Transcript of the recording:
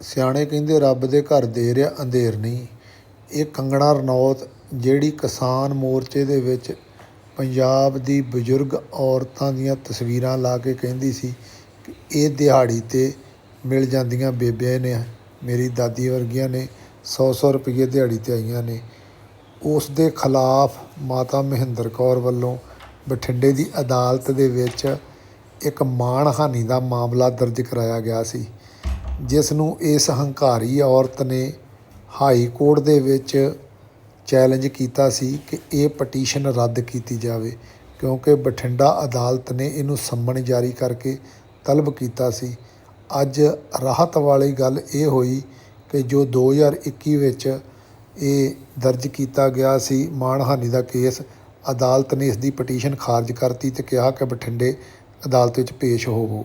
ਸਿਆਣੇ ਕਹਿੰਦੇ ਰੱਬ ਦੇ ਘਰ ਦੇਰ ਆ ਅੰਧੇਰ ਨਹੀਂ। ਇਹ ਕੰਗਣਾ ਰਣੌਤ ਜਿਹੜੀ ਕਿਸਾਨ ਮੋਰਚੇ ਦੇ ਵਿੱਚ ਪੰਜਾਬ ਦੀ ਬਜ਼ੁਰਗ ਔਰਤਾਂ ਦੀਆਂ ਤਸਵੀਰਾਂ ਲਾ ਕੇ ਕਹਿੰਦੀ ਸੀ ਕਿ ਇਹ ਦਿਹਾੜੀ 'ਤੇ ਮਿਲ ਜਾਂਦੀਆਂ ਬੇਬੇ ਨੇ, ਮੇਰੀ ਦਾਦੀ ਵਰਗੀਆਂ ਨੇ ਸੌ ਸੌ ਰੁਪਈਏ ਦਿਹਾੜੀ 'ਤੇ ਆਈਆਂ ਨੇ। ਉਸ ਦੇ ਖਿਲਾਫ ਮਾਤਾ ਮਹਿੰਦਰ ਕੌਰ ਵੱਲੋਂ ਬਠਿੰਡੇ ਦੀ ਅਦਾਲਤ ਦੇ ਵਿੱਚ ਇੱਕ ਮਾਣਹਾਨੀ ਦਾ ਮਾਮਲਾ ਦਰਜ ਕਰਾਇਆ ਗਿਆ ਸੀ। ਜਿਸ ਨੂੰ ਇਸ ਹੰਕਾਰੀ ਔਰਤ ਨੇ ਹਾਈ ਕੋਰਟ ਦੇ ਵਿੱਚ ਚੈਲੰਜ ਕੀਤਾ ਸੀ ਕਿ ਇਹ ਪਟੀਸ਼ਨ ਰੱਦ ਕੀਤੀ ਜਾਵੇ, ਕਿਉਂਕਿ ਬਠਿੰਡਾ ਅਦਾਲਤ ਨੇ ਇਹਨੂੰ ਸੰਮਣ ਜਾਰੀ ਕਰਕੇ ਤਲਬ ਕੀਤਾ ਸੀ। ਅੱਜ ਰਾਹਤ ਵਾਲੀ ਗੱਲ ਇਹ ਹੋਈ ਕਿ ਜੋ 2021 ਵਿੱਚ ਇਹ ਦਰਜ ਕੀਤਾ ਗਿਆ ਸੀ ਮਾਣਹਾਨੀ ਦਾ ਕੇਸ, ਅਦਾਲਤ ਨੇ ਇਸ ਦੀ ਪਟੀਸ਼ਨ ਖਾਰਜ ਕਰਤੀ ਤੇ ਕਿਹਾ ਕਿ ਬਠਿੰਡੇ ਅਦਾਲਤ ਵਿੱਚ ਪੇਸ਼ ਹੋਵੋ।